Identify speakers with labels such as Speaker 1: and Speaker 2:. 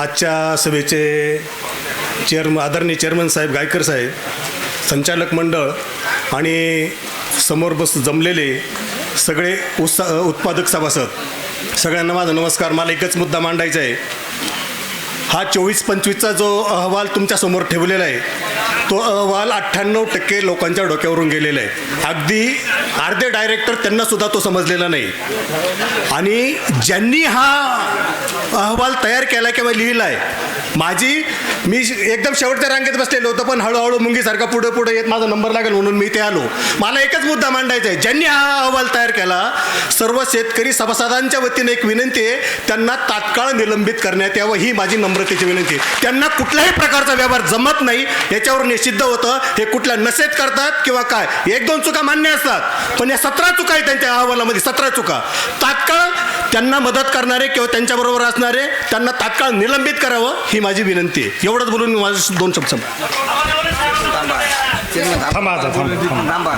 Speaker 1: आजच्या सभेचे चेअरम आदरणीय चेअरमन साहेब गायकर साहेब संचालक मंडळ आणि समोर बस जमलेले सगळे उत्सा उत्पादक सभासद सगळ्यांना माझा नमस्कार. मला एकच मुद्दा मांडायचा आहे. हा चोवीस पंचवीसचा जो अहवाल तुमच्यासमोर ठेवलेला आहे तो अहवाल अठ्ठ्याण्णव टक्के लोकांच्या डोक्यावरून गेलेला आहे. अगदी अर्धे डायरेक्टर त्यांना सुद्धा तो समजलेला नाही. आणि ज्यांनी हा अहवाल तयार केला किंवा लिहिला आहे माझी मी एकदम शेवटच्या रांगेत बसलेलो होतो पण हळूहळू मुंगीसारखा पुढे पुढे येत माझा नंबर लागेल म्हणून मी ते आलो. मला एकच मुद्दा मांडायचा आहे. ज्यांनी हा अहवाल तयार केला सर्व शेतकरी सभासदांच्या वतीने एक विनंती आहे त्यांना तात्काळ निलंबित करण्यात यावं ही माझी नम्रतेची विनंती आहे. त्यांना कुठल्याही प्रकारचा व्यवहार जमत नाही याच्यावर निषिद्ध होतं. हे कुठल्या नशेत करतात किंवा काय? एक दोन चुका मान्य असतात पण या सतरा चुका आहेत त्यांच्या अहवालामध्ये सतरा चुका. तात्काळ त्यांना मदत करणारे किंवा त्यांच्याबरोबर असणारे त्यांना तात्काळ निलंबित करावं ही माझी विनंती आहे एवढंच बोलून माझं माझे दोन शब्द
Speaker 2: थांबा.